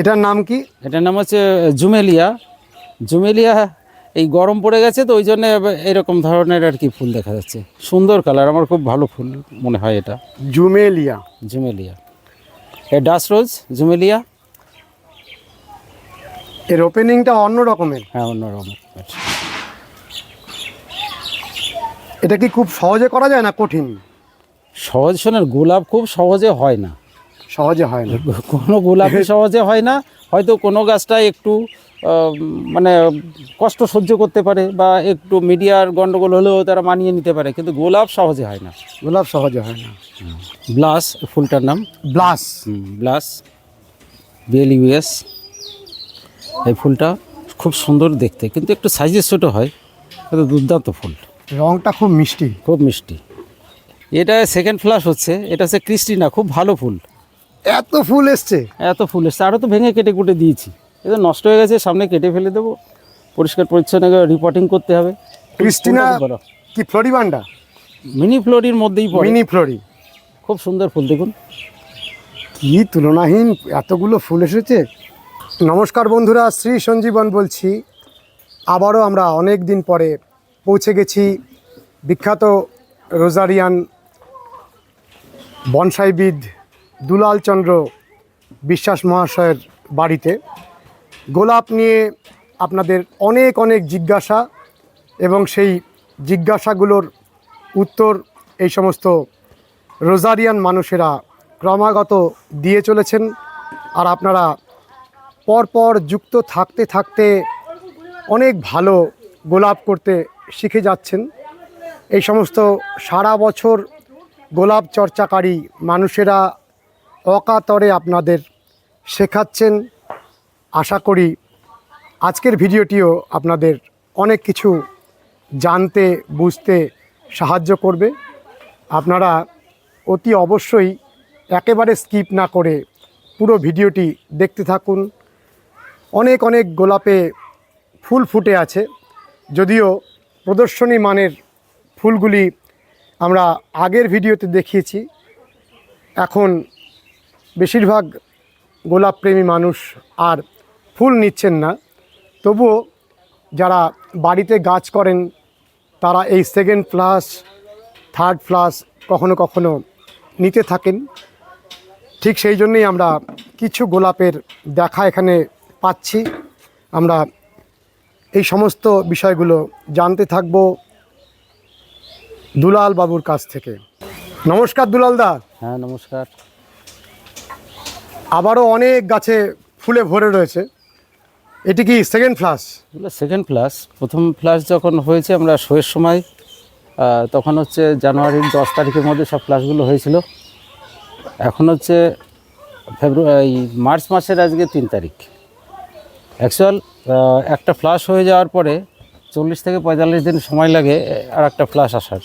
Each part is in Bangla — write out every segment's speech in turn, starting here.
এটার নাম কি? এটার নাম হচ্ছে জুমেলিয়া। জুমেলিয়া এই গরম পড়ে গেছে তো ওই জন্য এরকম ধরনের আর কি ফুল দেখা যাচ্ছে। সুন্দর কালার আমার খুব ভালো ফুল মনে হয় এটা। জুমেলিয়া। জুমেলিয়া। এ ডাস রোজ জুমেলিয়া। এর ওপেনিংটা অন্য রকমের। হ্যাঁ অন্য রকমের। এটা কি খুব সহজে করা যায় না কঠিন? সহজ শোনেন গোলাপ খুব সহজে হয় না। সহজে হয় না। কোনো গোলাপই সহজে হয় না হয়তো কোনো গাছটা একটু মানে কষ্ট সহ্য করতে পারে বা একটু মিডিয়ার গন্ডগোল হলেও তারা মানিয়ে নিতে পারে কিন্তু গোলাপ সহজে হয় না। গোলাপ সহজে হয় না। ব্লাস ফুলটার নাম? ব্লাস। ব্লাস বিএলইউএস এই ফুলটা খুব সুন্দর দেখতে কিন্তু একটু সাইজে ছোটো হয় কিন্তু দুর্দান্ত ফুল। রংটা খুব মিষ্টি। খুব মিষ্টি। এটা সেকেন্ড ফ্লাশ হচ্ছে এটা হচ্ছে ক্রিস্টিনা খুব ভালো ফুল। এত ফুল এসছে। এত ফুল এসছে। আরও তো ভেঙে কেটে কুটে দিয়েছি। এটা নষ্ট হয়ে গেছে সামনে কেটে ফেলে দেবো। পরিষ্কার পরিচ্ছন্ন রিপোর্টিং করতে হবে। ক্রিস্টিনা কি ফ্লোরিবান্ডা মিনি ফ্লোরির মধ্যেই পড়ে। মিনি ফ্লোরি খুব সুন্দর ফুল দেখুন। কি তুলনাহীন এতগুলো ফুল এসেছে। নমস্কার বন্ধুরা শ্রী সঞ্জীবন বলছি। আবারও আমরা অনেক দিন পরে পৌঁছে গেছি বিখ্যাত রোজারিয়ান বনসাইবিদ দুলাল চন্দ্র বিশ্বাস মহাশয়ের বাড়িতে। গোলাপ নিয়ে আপনাদের অনেক অনেক জিজ্ঞাসা এবং সেই জিজ্ঞাসাগুলোর উত্তর এই সমস্ত রোজারিয়ান মানুষেরা ক্রমাগত দিয়ে চলেছেন। আর আপনারা পরপর যুক্ত থাকতে থাকতে অনেক ভালো গোলাপ করতে শিখে যাচ্ছেন। এই সমস্ত সারা বছর গোলাপ চর্চাকারী মানুষেরা অকাতরে আপনাদের শেখাচ্ছেন। আশা করি আজকের ভিডিওটিও আপনাদের অনেক কিছু জানতে, বুঝতে সাহায্য করবে। আপনারা অতি অবশ্যই একেবারে স্কিপ না করে পুরো ভিডিওটি দেখতে থাকুন। অনেক অনেক গোলাপে ফুল ফুটে আছে। যদিও প্রদর্শনী মানের ফুলগুলি আমরা আগের ভিডিওতে দেখিয়েছি। এখন বেশিরভাগ গোলাপ প্রেমী মানুষ আর ফুল নিচ্ছেন না। তবুও যারা বাড়িতে গাছ করেন, তারা এই সেকেন্ড ফ্লাস থার্ড ফ্লাস কখনো কখনো নিতে থাকেন। ঠিক সেই জন্যই আমরা কিছু গোলাপের দেখা এখানে পাচ্ছি। আমরা এই সমস্ত বিষয়গুলো জানতে থাকব দুলাল বাবুর কাছ থেকে। নমস্কার দুলাল দা। হ্যাঁ নমস্কার। আবারও অনেক গাছে ফুলে ভরে রয়েছে। এটি কি সেকেন্ড ফ্লাস সেকেন্ড ফ্লাস প্রথম ফ্লাস যখন হয়েছে আমরা শোয়ের সময় তখন হচ্ছে জানুয়ারির দশ তারিখের মধ্যে সব ফ্লাসগুলো হয়েছিল। এখন হচ্ছে ফেব্রুয়ারি মার্চ মাসের আজকে তিন তারিখ। অ্যাকচুয়াল একটা ফ্লাশ হয়ে যাওয়ার পরে চল্লিশ থেকে পঁয়তাল্লিশ দিন সময় লাগে আর একটা ফ্লাশ আসার।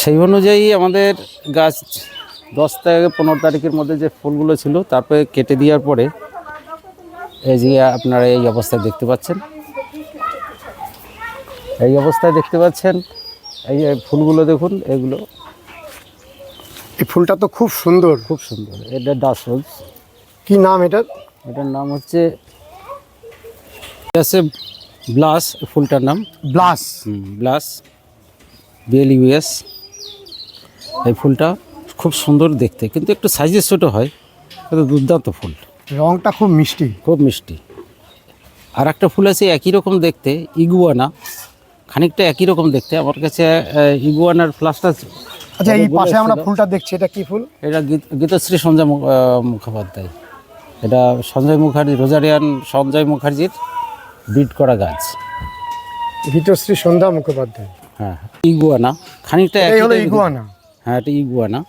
সেই অনুযায়ী আমাদের গাছ দশ থেকে পনেরো তারিখের মধ্যে যে ফুলগুলো ছিল তারপরে কেটে দেওয়ার পরে এই যে আপনারা এই অবস্থায় দেখতে পাচ্ছেন। এই অবস্থায় দেখতে পাচ্ছেন এই যে ফুলগুলো দেখুন এগুলো। এই ফুলটা তো খুব সুন্দর। খুব সুন্দর। এটা ডাস রোজ। কি নাম এটার? এটার নাম হচ্ছে হচ্ছে ব্লাস ফুলটার নাম। ব্লাস। ব্লাস বিএলইউএস এই ফুলটা খুব সুন্দর দেখতে কিন্তু একটু সাইজে ছোটো হয় কিন্তু দুর্দান্ত ফুল। রংটা খুব মিষ্টি। খুব মিষ্টি। আর একটা ফুল আছে একই রকম দেখতে ইগুয়ানা। খানিকটা একই রকম দেখতে আমার কাছে ইগুয়ানার ফ্লাসটা আচ্ছা এই পাশে আমরা ফুলটা দেখছি এটা কি ফুল? এটা গীতশ্রী সঞ্জয় মুখোপাধ্যায়। এটা সঞ্জয় মুখার্জি রোজারিয়ান সঞ্জয় মুখার্জির বিট করা গাছ। গীতশ্রী সন্ধ্যা মুখোপাধ্যায়। হ্যাঁ ইগুয়ানা খানিকটা হলো ইগুয়ানা। হ্যাঁ এটা ইগুয়ানা।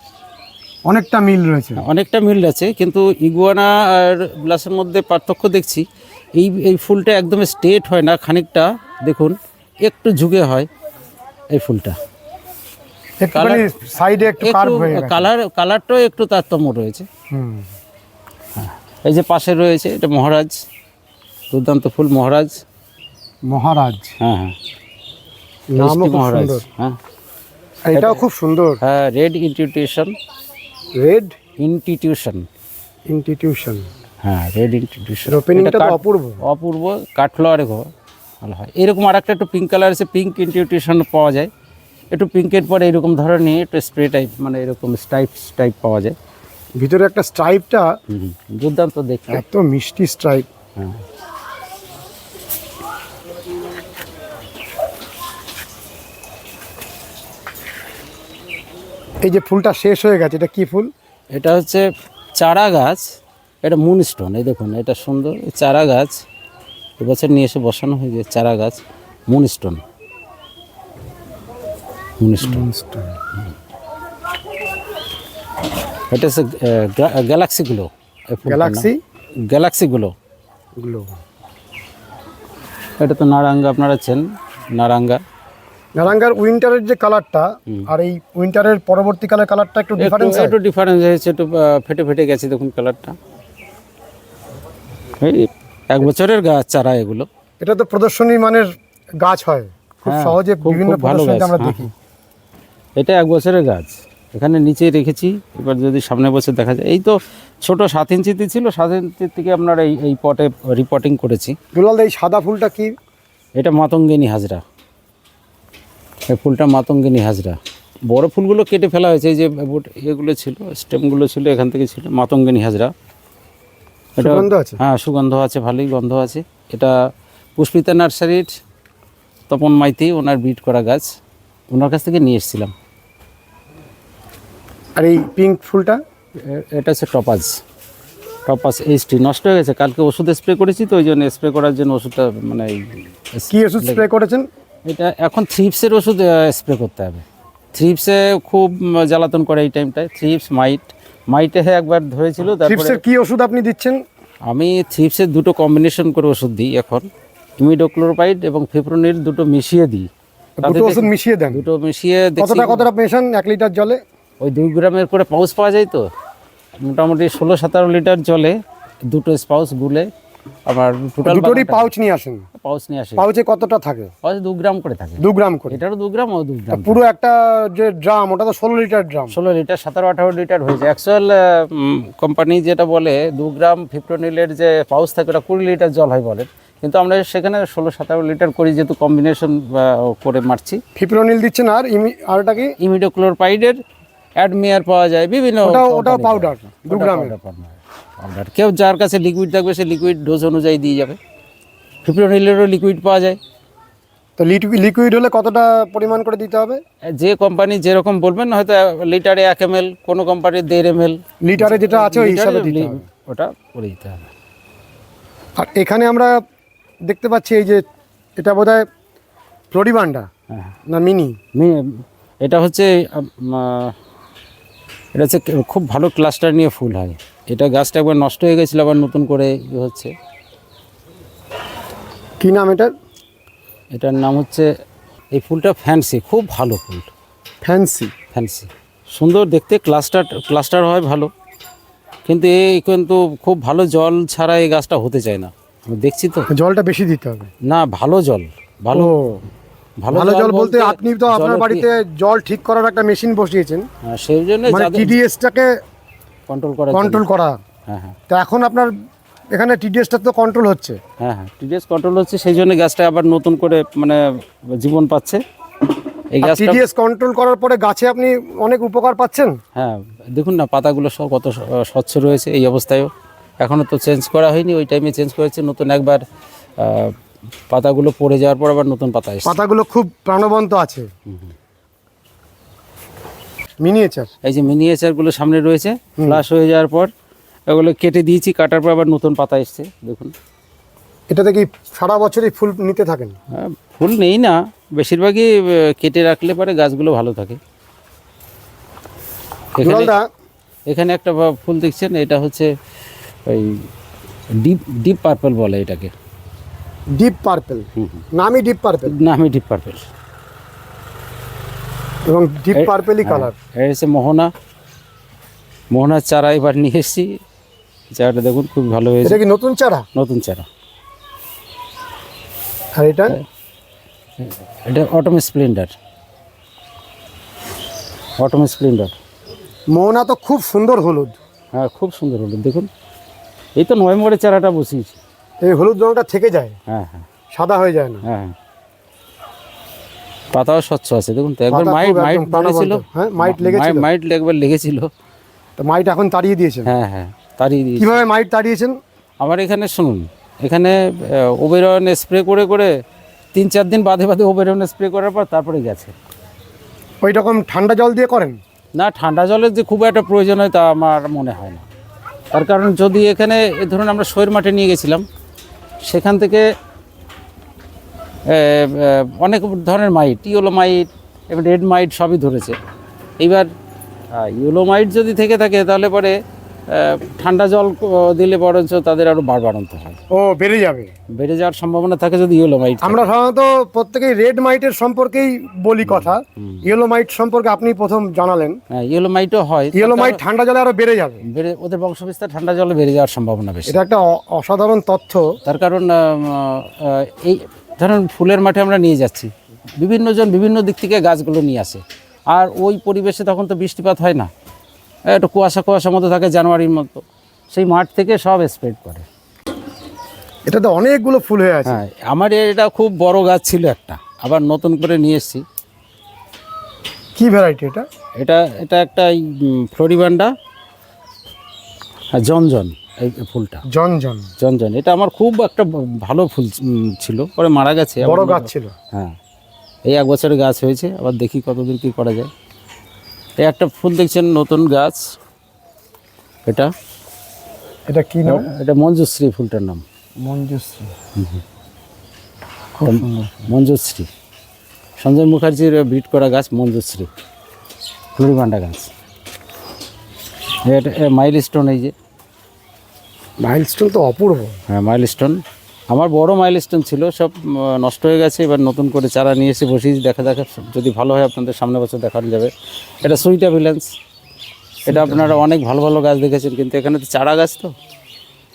অনেকটা মিল রয়েছে। অনেকটা মিল আছে কিন্তু ইগুয়ানা আর ব্লাসের মধ্যে পার্থক্য দেখছি এই এই ফুলটা একদম স্ট্রেট হয় না খানিকটা দেখুন একটু ঝুঁকে হয় এই ফুলটা। সাইডে একটু হয়ে কালার কালারটাও একটু তারতম্য রয়েছে। হুম। এই যে পাশে রয়েছে এটা মহারাজ দুর্দান্ত ফুল মহারাজ। মহারাজ। হ্যাঁ হ্যাঁ। নামও মহারাজ হ্যাঁ। এটাও খুব সুন্দর। হ্যাঁ red institution red institution institution হ্যাঁ রেড ইনস্টিটিউশন ওপেনিংটা তো অপূর্ব। অপূর্ব কাঠফ্লাওয়ারে ঘর ভালো হয়। এরকম আর একটা একটু পিঙ্ক কালার আছে পিঙ্ক ইন্টিউটেশন পাওয়া যায়। একটু পিঙ্কের পরে এরকম ধরনের একটু স্প্রে টাইপ মানে এরকম স্টাইপ টাইপ পাওয়া যায়। ভিতরে একটা স্ট্রাইপটা দুর্দান্ত দেখতে। এত মিষ্টি স্ট্রাইপ হ্যাঁ। এই যে ফুলটা শেষ হয়ে গেছে এটা কি ফুল? এটা হচ্ছে চারা গাছ এটা মুনস্টোন এই দেখুন এটা সুন্দর এই চারা গাছ এবছর নিয়ে এসে বসানো হয়েছে চারা গাছ মুনস্টোন। মুনস্টোন। এটা হচ্ছে গ্যালাক্সিগুলো গ্যালাক্সি গ্যালাক্সিগুলো গুলো। এটা তো নারাঙ্গা আপনারা চেন নারাঙ্গা নারাঙ্গার উইন্টারের যে কালারটা আর এই উইন্টারের পরবর্তীকালের কালারটা একটু ডিফারেন্স একটু ডিফারেন্স হয়েছে একটু ফেটে ফেটে গেছে দেখুন কালারটা। এই এক বছরের গাছ চারা এগুলো। এটা তো প্রদর্শনী মানের গাছ হয়। খুব হ্যাঁ, সহজে বিভিন্ন ভালো গাছ, আমরা হ্যাঁ, দেখি। এটা এক বছরের গাছ। এখানে নিচে রেখেছি এবার যদি সামনে বছর দেখা যায়। এই তো ছোট সাত ইঞ্চিতে ছিল সাত ইঞ্চির থেকে আপনার এই এই পটে রিপোর্টিং করেছি। দুলাল দা, এই সাদা ফুলটা কি? এটা মাতঙ্গিনী হাজরা। এই ফুলটা মাতঙ্গিনী হাজরা। বড় ফুলগুলো কেটে ফেলা হয়েছে এই যে এগুলো ছিল স্টেমগুলো ছিল এখান থেকে ছিল মাতঙ্গিনী হাজরা। এটা হ্যাঁ সুগন্ধ আছে ভালোই গন্ধ আছে। এটা পুষ্পিতা নার্সারির তপন মাইতি ওনার বিট করা গাছ। ওনার কাছ থেকে নিয়ে এসেছিলাম। আর এই পিঙ্ক ফুলটা? এটা হচ্ছে টপাজ টপাজ এইচটি নষ্ট হয়ে গেছে। কালকে ওষুধ স্প্রে করেছি তো ওই জন্য স্প্রে করার জন্য ওষুধটা মানে কি ওষুধ স্প্রে করেছেন? এটা এখন থ্রিপসের ওষুধ স্প্রে করতে হবে। থ্রিপসে খুব জ্বালাতন করে এই টাইমটায় থ্রিপস মাইট মাইটে একবার ধরেছিল তারপরে চিপসের কি ওষুধ আপনি দিচ্ছেন? আমি থ্রিপসের দুটো কম্বিনেশন করে ওষুধ দিই এখন। ইমিডোক্লোরোপাইড এবং ফেপ্রোনির দুটো মিশিয়ে দিই। দুটো ওষুধ মিশিয়ে দেন? দুটো মিশিয়ে কতটা কতটা মেশান এক লিটার জলে? ওই দুই গ্রামের করে পাউচ পাওয়া যায় তো? মোটামুটি ষোলো সতেরো লিটার জলে দুটো স্পাউস গুলে আবার টোটাল দুটোরই পাউচ নিয়ে আসেন। পাউচ নিয়ে আসে। পাউচে কতটা থাকে? পাউচ দু গ্রাম করে থাকে। দু গ্রাম করে। এটারও দু গ্রাম ও দু গ্রাম। পুরো একটা যে ড্রাম ওটা তো ষোলো লিটার ড্রাম। ষোলো লিটার সতেরো আঠারো লিটার হয়েছে। অ্যাকচুয়াল কোম্পানি যেটা বলে দু গ্রাম ফিপ্রোনিলের যে পাউচ থাকে ওটা কুড়ি লিটার জল হয় বলেন কিন্তু আমরা সেখানে ষোলো সতেরো লিটার করি যেহেতু কম্বিনেশন করে মারছি। ফিপ্রোনিল দিচ্ছেন আর ইমি আর ওটা কি? ইমিডোক্লোরপাইডের অ্যাডমিয়ার পাওয়া যায় বিভিন্ন ওটাও পাউডার দু ওটা গ্রামের। Powder। কেউ যার কাছে লিকুইড থাকবে সে লিকুইড ডোজ অনুযায়ী দিয়ে যাবে। ফিপ্রোনিলেরও লিকুইড পাওয়া যায়। তো লিকুইড হলে কতটা পরিমাণ করে দিতে হবে? যে কোম্পানি যেরকম বলবেন হয়তো লিটারে এক এম এল কোনো কোম্পানির দেড় এম এল লিটারে যেটা আছে ওই হিসাবে দিতে হবে। ওটা করে দিতে হবে। আর এখানে আমরা দেখতে পাচ্ছি এই যে এটা বোধহয় ফ্লোরিবান্ডা হ্যাঁ। না মিনি? এটা হচ্ছে এটা হচ্ছে খুব ভালো ক্লাস্টার নিয়ে ফুল হয়। এটা গাছটা একবার নষ্ট হয়ে গেছিল আবার নতুন করে হচ্ছে। কি নাম এটার? এটার নাম হচ্ছে এই ফুলটা ফ্যান্সি খুব ভালো ফুল। ফ্যান্সি ফ্যান্সি সুন্দর দেখতে ক্লাস্টার ক্লাস্টার হয় ভালো। কিন্তু এই কিন্তু খুব ভালো জল ছাড়া এই গাছটা হতে চায় না। আমি দেখছি তো। জলটা বেশি দিতে হবে। না ভালো জল ভালো ভালো জল বলতে আপনি তো আপনার বাড়িতে জল ঠিক করার একটা মেশিন বসিয়েছেন। হ্যাঁ, সেই জন্য মানে টিডিএসটাকে কন্ট্রোল করা কন্ট্রোল করা। হ্যাঁ হ্যাঁ। তো এখন আপনার এখানে টিডিএসটা তো কন্ট্রোল হচ্ছে। হ্যাঁ হ্যাঁ টিডিএস কন্ট্রোল হচ্ছে সেই জন্য গাছটা আবার নতুন করে মানে জীবন পাচ্ছে। এই গাছটা টিডিএস কন্ট্রোল করার পরে গাছে আপনি অনেক উপকার পাচ্ছেন? হ্যাঁ দেখুন না পাতাগুলো সব কত স্বচ্ছ রয়েছে এই অবস্থায়ও। এখনও তো চেঞ্জ করা হয়নি ওই টাইমে চেঞ্জ করেছে নতুন একবার পাতাগুলো পড়ে যাওয়ার পর আবার নতুন পাতা পাতাগুলো খুব প্রাণবন্ত আছে। মিনিয়েচার এই যে মিনিয়েচারগুলো সামনে রয়েছে ফ্লাশ হয়ে যাওয়ার পর এগুলো কেটে দিয়েছি কাটার পর আবার নতুন পাতা এসছে দেখুন। এটাতে কি সারা বছরই ফুল নিতে থাকেন? হ্যাঁ, ফুল নেই না বেশিরভাগই কেটে রাখলে পরে গাছগুলো ভালো থাকে। এখানে এখানে একটা ফুল দেখছেন এটা হচ্ছে ওই ডিপ ডিপ পার্পল বলে এটাকে। Deep purple. নামই ডিপ পার্পেল নামই ডিপ পার্পল এবং ডিপ পার্পেলই হ্যাঁ, কালার হচ্ছে মোহনা। মোহনার চারা এবার নিয়ে এসেছি। চারাটা দেখুন খুব ভালো হয়েছে। এটা কি নতুন চারা? নতুন চারা। আর এটা? এটা অটোম স্প্লেন্ডার অটোম স্প্লেন্ডার মোহনা তো খুব সুন্দর হলুদ। হ্যাঁ খুব সুন্দর হলুদ দেখুন। এই তো নভেম্বরের চারাটা বসিয়েছি। এই হলুদ রঙটা থেকে যায়। হ্যাঁ হ্যাঁ। সাদা হয়ে যায় না। হ্যাঁ হ্যাঁ। পাতাও স্বচ্ছ আছে। দেখুন তো একবার মাইট মাইট। লেগেছিল হ্যাঁ, মাইট লেগেছিল? মাইট একবার লেগেছিল। তো মাইট এখন তাড়িয়ে দিয়েছেন? হ্যাঁ হ্যাঁ তাড়িয়ে দিয়েছি। কীভাবে মাইট তাড়িয়েছেন? আমার এখানে শুনুন এখানে ওবেরন স্প্রে করে করে তিন চার দিন বাদে বাদে ওবেরন স্প্রে করার পর তারপরে গেছে। ওই রকম ঠান্ডা জল দিয়ে করেন? না ঠান্ডা জলের যে খুব একটা প্রয়োজন হয় তা আমার মনে হয় না। তার কারণ যদি এখানে ধরুন আমরা শৈর মাঠে নিয়ে গেছিলাম সেখান থেকে অনেক ধরনের মাইট ইয়েলো মাইট এবং রেড মাইট সবই ধরেছে। এইবার ইয়েলো মাইট যদি থেকে থাকে তাহলে পরে ঠান্ডা জল দিলে বরঞ্চ তাদের আরও বাড়বাড়ন্ত হয়। ও বেড়ে যাবে। বেড়ে যাওয়ার সম্ভাবনা থাকে যদি ইয়েলো মাইট আমরা সাধারণত প্রত্যেকেই রেড মাইটের সম্পর্কেই বলি কথা। ইয়েলো মাইট সম্পর্কে আপনি প্রথম জানালেন। হ্যাঁ ইয়েলো মাইটও হয়। ইয়েলো মাইট ঠান্ডা জলে আরও বেড়ে যাবে। বেড়ে ওদের বংশবিস্তার ঠান্ডা জলে বেড়ে যাওয়ার সম্ভাবনা বেশি। এটা একটা অসাধারণ তথ্য। তার কারণ এই ধরুন ফুলের মাঠে আমরা নিয়ে যাচ্ছি। বিভিন্ন জন বিভিন্ন দিক থেকে গাছগুলো নিয়ে আসে। আর ওই পরিবেশে তখন তো বৃষ্টিপাত হয় না। একটু কুয়াশা কুয়াশার মতো থাকে জানুয়ারির মতো। সেই মাঠ থেকে সব স্প্রেড করে। এটাতে অনেকগুলো ফুল হয়ে আছে। হ্যাঁ আমার এটা খুব বড় গাছ ছিল একটা। আবার নতুন করে নিয়ে এসেছি। কি ভ্যারাইটি এটা? এটা এটা একটা ফ্লোরিবান্ডা হ্যাঁ জনজন। এই ফুলটা। জন জন। জনজন এটা আমার খুব একটা ভালো ফুল ছিল। পরে মারা গেছে। বড় গাছ ছিল। হ্যাঁ। এই এক বছরের গাছ হয়েছে আবার দেখি কতদূর কী করা যায়। এই একটা ফুল দেখছেন নতুন গাছ। এটা। এটা কি নাম? এটা মঞ্জুশ্রী ফুলটার নাম। মঞ্জুশ্রী। মঞ্জুশ্রী। সঞ্জয় মুখার্জির ব্রিড করা গাছ মঞ্জুশ্রী। ফ্লোরিবান্ডা গাছ। এটা মাইল স্টোন এই যে। মাইলস্টোন তো অপূর্ব। হ্যাঁ মাইল স্টোন আমার বড় মাইল স্টোন ছিল, সব নষ্ট হয়ে গেছে, এবার নতুন করে চারা নিয়ে এসে বসিয়েছি, দেখা দেখা যদি ভালো হয় আপনাদের সামনে বছর দেখানো যাবে। এটা সুইটা ভিলেন্স এটা আপনারা অনেক ভালো ভালো গাছ দেখেছেন, কিন্তু এখানে তো চারা গাছ তো?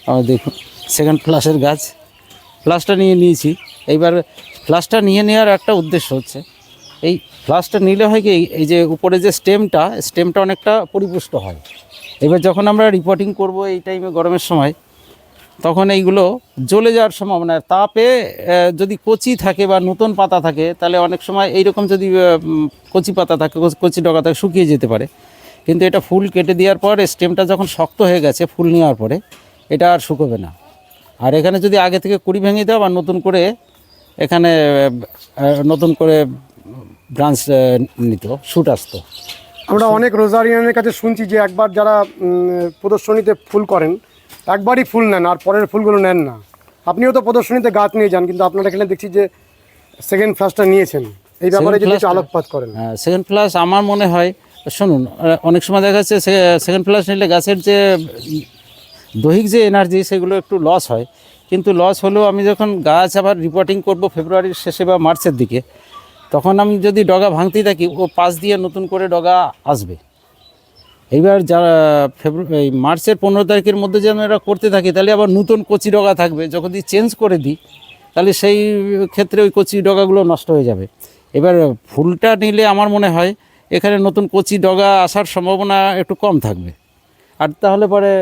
আমার দেখুন সেকেন্ড ফ্লাসের গাছ। ফ্লাসটা নিয়ে নিয়েছি। এইবার ফ্লাসটা নিয়ে নেওয়ার একটা উদ্দেশ্য হচ্ছে, এই ফ্লাসটা নিলে হয় কি, এই যে উপরে যে স্টেমটা স্টেমটা অনেকটা পরিপুষ্ট হয়। এবার যখন আমরা রিপোর্টিং করব এই টাইমে গরমের সময়, তখন এইগুলো জ্বলে যাওয়ার সম্ভাবনা। তাপে যদি কচি থাকে বা নতুন পাতা থাকে, তাহলে অনেক সময় এইরকম যদি কচি পাতা থাকে, কচি- ডগা থাকে, শুকিয়ে যেতে পারে। কিন্তু এটা ফুল কেটে দেওয়ার পর স্টেমটা যখন শক্ত হয়ে গেছে ফুল নেওয়ার পরে, এটা আর শুকোবে না। আর এখানে যদি আগে থেকে কুড়ি ভেঙে দেওয়া বা নতুন করে এখানে নতুন করে ব্রাঞ্চ নিত শুট আসতো। আমরা অনেক রোজারিয়ানের কাছে শুনছি যে একবার যারা প্রদর্শনীতে ফুল করেন একবারই ফুল নেন আর পরের ফুলগুলো নেন না। আপনিও তো প্রদর্শনীতে গাছ নিয়ে যান কিন্তু আপনারা এখানে দেখছি যে সেকেন্ড ফ্লাসটা নিয়েছেন। এই ব্যাপারে যদি একটু আলোকপাত করেন। হ্যাঁ সেকেন্ড ফ্লাস আমার মনে হয় শুনুন অনেক সময় দেখা যাচ্ছে সেকেন্ড প্লাস নিলে গাছের যে দৈহিক যে এনার্জি সেগুলো একটু লস হয়। কিন্তু লস হলেও আমি যখন গাছ আবার রিপোর্টিং করব ফেব্রুয়ারির শেষে বা মার্চের দিকে তখন আমি যদি ডগা ভাঙতে থাকি, ও পাশ দিয়ে নতুন করে ডগা আসবে। এইবার যারা ফেব্রুয়ারি মার্চের পনেরো তারিখের মধ্যে যেন এরা করতে থাকি, তাহলে আবার নতুন কচি ডগা থাকবে। যখন যদি চেঞ্জ করে দিই, তাহলে সেই ক্ষেত্রে ওই কচি ডগাগুলো নষ্ট হয়ে যাবে। এবার ফুলটা নিলে আমার মনে হয়, এখানে নতুন কচি ডগা আসার সম্ভাবনা একটু কম থাকবে। আর তাহলে পরে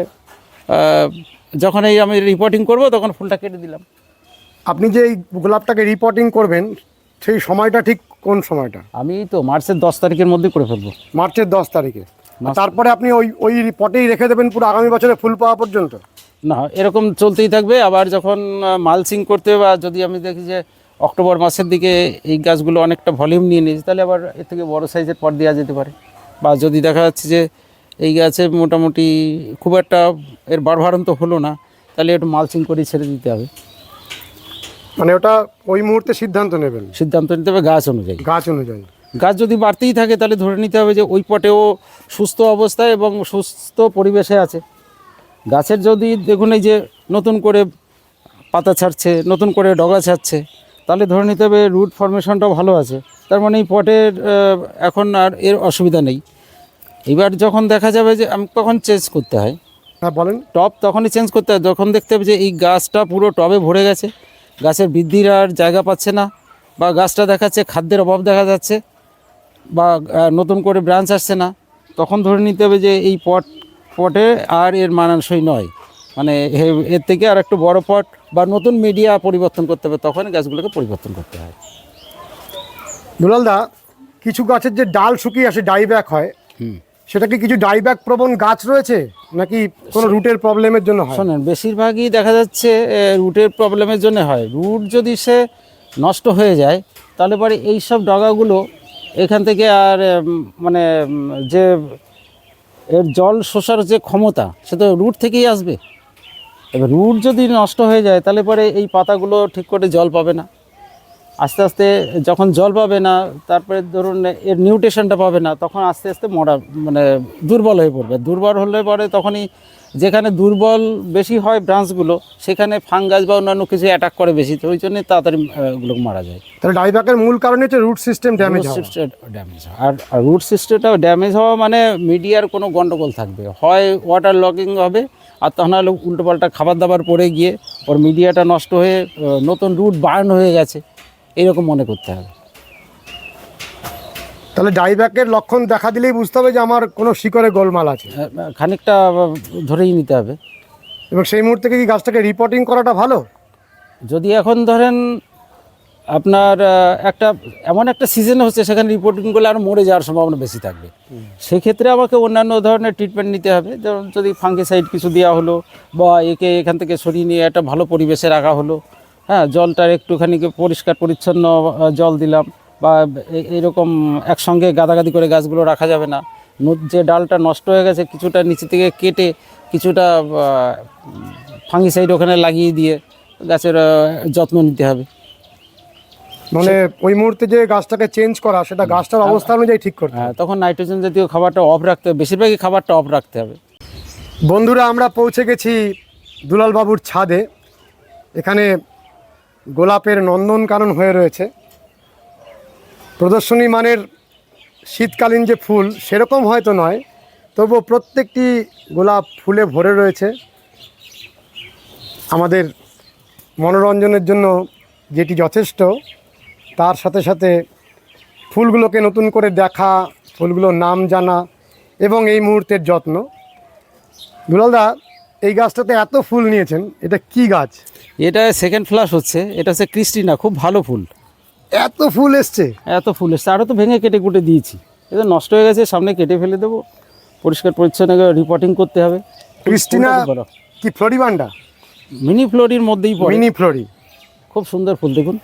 যখন এই আমি রিপোর্টিং করব, তখন ফুলটা কেটে দিলাম। আপনি যে এই গোলাপটাকে রিপোর্টিং করবেন সেই সময়টা ঠিক কোন সময়টা? আমি তো মার্চের দশ তারিখের মধ্যে করে ফেলব। মার্চের দশ তারিখে। তারপরে আপনি ওই ওই পটেই রেখে দেবেন পুরো আগামী বছরে ফুল পাওয়া পর্যন্ত? না এরকম চলতেই থাকবে। আবার যখন মালসিং করতে বা যদি আমি দেখি যে অক্টোবর মাসের দিকে এই গাছগুলো অনেকটা ভলিউম নিয়ে নিয়েছে তাহলে আবার এর থেকে বড় সাইজের পট দেওয়া যেতে পারে। বা যদি দেখা যাচ্ছে যে এই গাছে মোটামুটি খুব একটা এর বাড়ভারন্ত হলো না তাহলে একটু মালসিং করে ছেড়ে দিতে হবে। মানে ওটা ওই মুহূর্তে সিদ্ধান্ত নেবেন। সিদ্ধান্ত নিতে হবে গাছ অনুযায়ী। গাছ অনুযায়ী। গাছ যদি বাড়তেই থাকে তাহলে ধরে নিতে হবে যে ওই পটেও সুস্থ অবস্থায় এবং সুস্থ পরিবেশে আছে। গাছের যদি দেখুন এই যে নতুন করে পাতা ছাড়ছে নতুন করে ডগা ছাড়ছে তাহলে ধরে নিতে হবে রুট ফরমেশনটাও ভালো আছে। তার মানে এই পটের এখন আর এর অসুবিধা নেই। এবার যখন দেখা যাবে যে আমি তখন চেঞ্জ করতে হয়। হ্যাঁ বলেন। টব তখনই চেঞ্জ করতে হয়। যখন দেখতে হবে যে এই গাছটা পুরো টবে ভরে গেছে গাছের বৃদ্ধির আর জায়গা পাচ্ছে না বা গাছটা দেখাচ্ছে খাদ্যের অভাব দেখা যাচ্ছে বা নতুন করে ব্রাঞ্চ আসছে না তখন ধরে নিতে হবে যে এই পট পটে আর এর মানানসই নয়। মানে এর থেকে আর একটু বড় পট বা নতুন মিডিয়া পরিবর্তন করতে হবে তখন গাছগুলোকে পরিবর্তন করতে হয়। দুলালদা কিছু গাছের যে ডাল শুকিয়ে আসে ডাইব্যাক হয় হুম। সেটা কি কিছু ডাইব্যাক প্রবণ গাছ রয়েছে? নাকি কোনো রুটের প্রবলেমের জন্য হয়? শোনেন বেশিরভাগই দেখা যাচ্ছে রুটের প্রবলেমের জন্য হয়। রুট যদি সে নষ্ট হয়ে যায় তাহলে পরে এই সব ডগাগুলো এখান থেকে আর মানে যে এর জল শোষার যে ক্ষমতা সে তো রুট থেকেই আসবে। এবার রুট যদি নষ্ট হয়ে যায় তাহলে পরে এই পাতাগুলো ঠিক করে জল পাবে না। আস্তে আস্তে যখন জল পাবে না তারপরে ধরুন এর নিউট্রিশনটা পাবে না তখন আস্তে আস্তে মরা মানে দুর্বল হয়ে পড়বে। দুর্বল হলে পরে তখনই যেখানে দুর্বল বেশি হয় ব্রাঞ্চগুলো সেখানে ফাঙ্গাস বা অন্যান্য কিছু অ্যাটাক করে বেশি তো ওই জন্য তাড়াতাড়ি ওগুলো মারা যায়। তাহলে ডাইব্যাকের মূল কারণ হচ্ছে root system damage system damage আর রুট সিস্টেমটা ড্যামেজ হওয়া মানে মিডিয়ার কোনো গণ্ডগোল থাকবে। হয় ওয়াটার লকিং হবে আর তা নাহলে উল্টোপাল্টা খাবার দাবার পড়ে গিয়ে ওর মিডিয়াটা নষ্ট হয়ে নতুন রুট বার্ন হয়ে গেছে। এরকম মনে করতে হবে। তাহলে ডাইব্যাকের লক্ষণ দেখা দিলেই বুঝতে হবে যে আমার কোনো শিকড়ে গোলমাল আছে। খানিকটা ধরেই নিতে হবে। এবং সেই মুহূর্তে কি গাছটাকে রিপোর্টিং করাটা ভালো? যদি এখন ধরেন আপনার একটা এমন একটা সিজন হচ্ছে সেখানে রিপোর্টিং করলে আরও মরে যাওয়ার সম্ভাবনা বেশি থাকবে। সেক্ষেত্রে আমাকে অন্যান্য ধরনের ট্রিটমেন্ট নিতে হবে। যেমন যদি ফাঙ্গিসাইড কিছু দেওয়া হলো বা একে এখান থেকে সরিয়ে নিয়ে একটা ভালো পরিবেশে রাখা হলো হ্যাঁ জলটার একটুখানি পরিষ্কার পরিচ্ছন্ন জল দিলাম বা এরকম একসঙ্গে গাদাগাদি করে গাছগুলো রাখা যাবে না। যে ডালটা নষ্ট হয়ে গেছে কিছুটা নিচে থেকে কেটে কিছুটা ফাঙ্গিসাইড ওখানে লাগিয়ে দিয়ে গাছের যত্ন নিতে হবে। মানে ওই মুহূর্তে যে গাছটাকে চেঞ্জ করা সেটা গাছটার অবস্থা অনুযায়ী ঠিক করতে। হ্যাঁ, তখন নাইট্রোজেন জাতীয় খাবারটা অফ রাখতে হবে বেশিরভাগই খাবারটা অফ রাখতে হবে। বন্ধুরা আমরা পৌঁছে গেছি দুলাল বাবুর ছাদে। এখানে গোলাপের নন্দনকানন হয়ে রয়েছে। প্রদর্শনী মানের শীতকালীন যে ফুল, সেরকম হয়তো নয়, তবুও প্রত্যেকটি গোলাপ ফুলে ভরে রয়েছে। আমাদের মনোরঞ্জনের জন্য যেটি যথেষ্ট, তার সাথে সাথে ফুলগুলোকে নতুন করে দেখা, ফুলগুলোর নাম জানা এবং এই মুহূর্তের যত্ন। দুলালদা, এই গাছটাতে এত ফুল নিয়েছেন, এটা কি গাছ? এটা সেকেন্ড ফ্লাশ হচ্ছে। এটা হচ্ছে ক্রিস্টিনা খুব ভালো ফুল। এত ফুল এসছে। এত ফুল এসছে। আরও তো ভেঙে কেটে কুটে দিয়েছি। এটা নষ্ট হয়ে গেছে সামনে কেটে ফেলে দেবো। পরিষ্কার পরিচ্ছন্ন রিপোর্টিং করতে হবে। ক্রিস্টিনা কি ফ্লোরিবান্ডা মিনি ফ্লোরির মধ্যেই পড়ে। মিনি ফ্লোরি খুব সুন্দর ফুল দেখুন।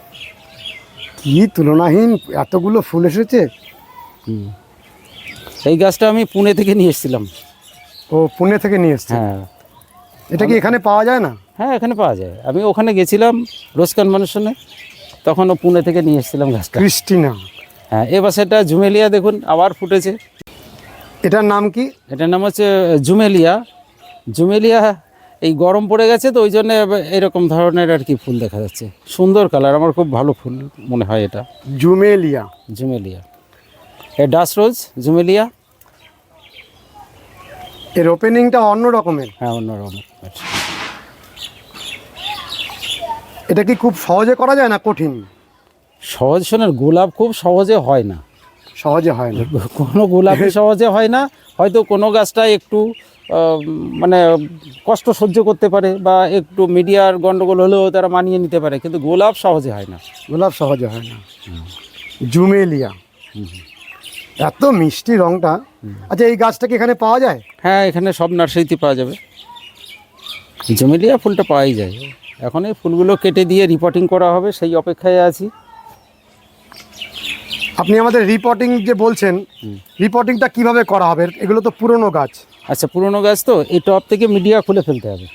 কি তুলনাহীন এতগুলো ফুল এসেছে? এই গাছটা আমি পুনে থেকে নিয়ে এসেছিলাম। ও পুনে থেকে নিয়ে এসছে? হ্যাঁ। এটা কি এখানে পাওয়া যায় না? হ্যাঁ এখানে পাওয়া যায়। আমি ওখানে গেছিলাম রোজ কনভেনশনে তখন ও পুনে থেকে নিয়ে এসেছিলাম গাছটা। ক্রিস্টিনা। হ্যাঁ এবার সেটা জুমেলিয়া দেখুন আবার ফুটেছে। এটার নাম কি? এটার নাম হচ্ছে জুমেলিয়া জুমেলিয়া এই গরম পড়ে গেছে তো ওই জন্য এরকম ধরনের আর কি ফুল দেখা যাচ্ছে। সুন্দর কালার আমার খুব ভালো ফুল মনে হয় এটা। জুমেলিয়া জুমেলিয়া এ ডাস রোজ জুমেলিয়া এর ওপেনিংটা অন্য রকমের হ্যাঁ অন্যরকম। আচ্ছা। এটা কি খুব সহজে করা যায় না কঠিন? সহজ শোনেন গোলাপ খুব সহজে হয় না। সহজে হয় না। কোনো গোলাপই সহজে হয় না হয়তো কোনো গাছটা একটু মানে কষ্ট সহ্য করতে পারে বা একটু মিডিয়ার গন্ডগোল হলেও তারা মানিয়ে নিতে পারে কিন্তু গোলাপ সহজে হয় না। গোলাপ সহজে হয় না। জুমেলিয়া। এত মিষ্টি রংটা। আচ্ছা এই গাছটা কি এখানে পাওয়া যায়? হ্যাঁ এখানে সব নার্সারিতে পাওয়া যাবে। জমেলিয়া ফুলটা পাওয়াই যায়। এখন এই ফুলগুলো কেটে দিয়ে রিপোর্টিং করা হবে সেই অপেক্ষায় আছি। আপনি আমাদের রিপোর্টিং যে বলছেন রিপোর্টিংটা কীভাবে করা হবে? এগুলো তো পুরনো গাছ। আচ্ছা পুরনো গাছ তো এই টপ থেকে মিডিয়া খুলে ফেলতে হবে।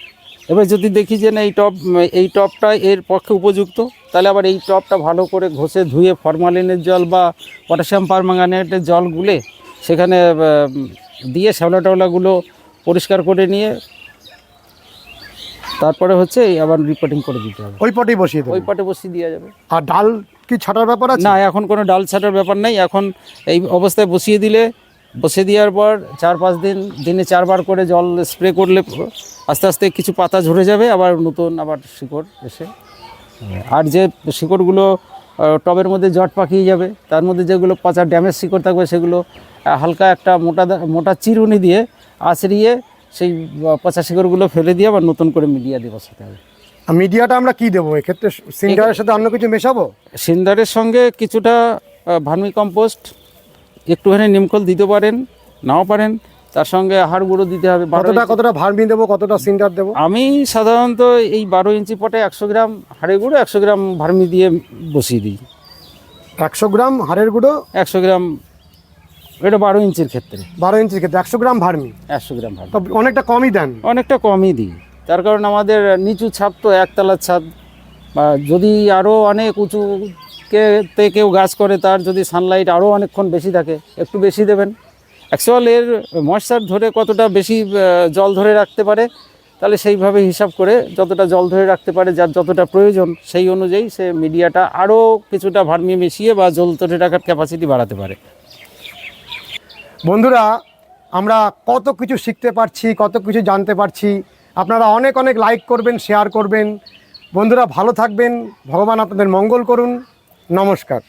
এবার যদি দেখি যে না এই টপ এই টপটা এর পক্ষে উপযুক্ত তাহলে আবার এই টপটা ভালো করে ঘষে ধুয়ে ফরমালিনের জল বা পটাশিয়াম পারমাঙ্গানেটের জল গুলে সেখানে দিয়ে শ্যাওলা টাওলাগুলো পরিষ্কার করে নিয়ে তারপরে হচ্ছে আবার রিপোর্টিং করে দিতে হবে। ওই পটেই বসিয়ে দেবো ওই পাটে বসিয়ে দেওয়া যাবে। আর ডাল কি ছাটার ব্যাপার আছে? না এখন কোনো ডাল ছাটার ব্যাপার নেই। এখন এই অবস্থায় বসিয়ে দিলে বসিয়ে দেওয়ার পর চার পাঁচ দিন দিনে চারবার করে জল স্প্রে করলে আস্তে আস্তে কিছু পাতা ঝরে যাবে আবার নতুন আবার শিকড় এসে আর যে শিকড়গুলো টবের মধ্যে জট পাকিয়ে যাবে তার মধ্যে যেগুলো পচা ড্যামেজ শিকড় থাকবে সেগুলো হালকা একটা মোটা মোটা চিরুনি দিয়ে আঁচড়িয়ে সেই পচা শিকড়গুলো ফেলে দিয়ে আবার নতুন করে মিডিয়া দিয়ে বসাতে হবে। মিডিয়াটা আমরা কি দেবো? এক্ষেত্রে সিন্ডারের সাথে অন্য কিছু মেশাবো? সিন্দারের সঙ্গে কিছুটা ভার্মি কম্পোস্ট একটুখানি নিমখোল দিতে পারেন নাও পারেন। তার সঙ্গে হাড় গুঁড়ো দিতে হবে কতটা কতটা ভার্মি দেবো কতটা সিন্ডার দেবো? আমি সাধারণত এই বারো ইঞ্চি পটে একশো গ্রাম হাড়ের গুঁড়ো একশো গ্রাম ভার্মি দিয়ে বসিয়ে দিই। একশো গ্রাম হাড়ের গুঁড়ো? একশো গ্রাম এটা বারো ইঞ্চির ক্ষেত্রে। বারো ইঞ্চির ক্ষেত্রে একশো গ্রাম ভার্মি একশো গ্রাম ভার্মি অনেকটা কমই দেন। অনেকটা কমই দিই। তার কারণ আমাদের নিচু ছাদ তো একতলার ছাদ। বা যদি আরও অনেক উঁচুকে তে কেউ গাছ করে তার যদি সানলাইট আরও অনেকক্ষণ বেশি থাকে একটু বেশি দেবেন। অ্যাকচুয়াল এর ময়েশ্চার ধরে কতটা বেশি জল ধরে রাখতে পারে, তাহলে সেইভাবে হিসাব করে যতটা জল ধরে রাখতে পারে, যার যতটা প্রয়োজন, সেই অনুযায়ী সে মিডিয়াটা আরও কিছুটা ভার্মি মিশিয়ে বা জল ধরে রাখার ক্যাপাসিটি বাড়াতে পারে। বন্ধুরা, আমরা কত কিছু শিখতে পারছি, কত কিছু জানতে পারছি। আপনারা অনেক অনেক লাইক করবেন শেয়ার করবেন। বন্ধুরা, ভালো থাকবেন। ভগবান আপনাদের মঙ্গল করুন। নমস্কার।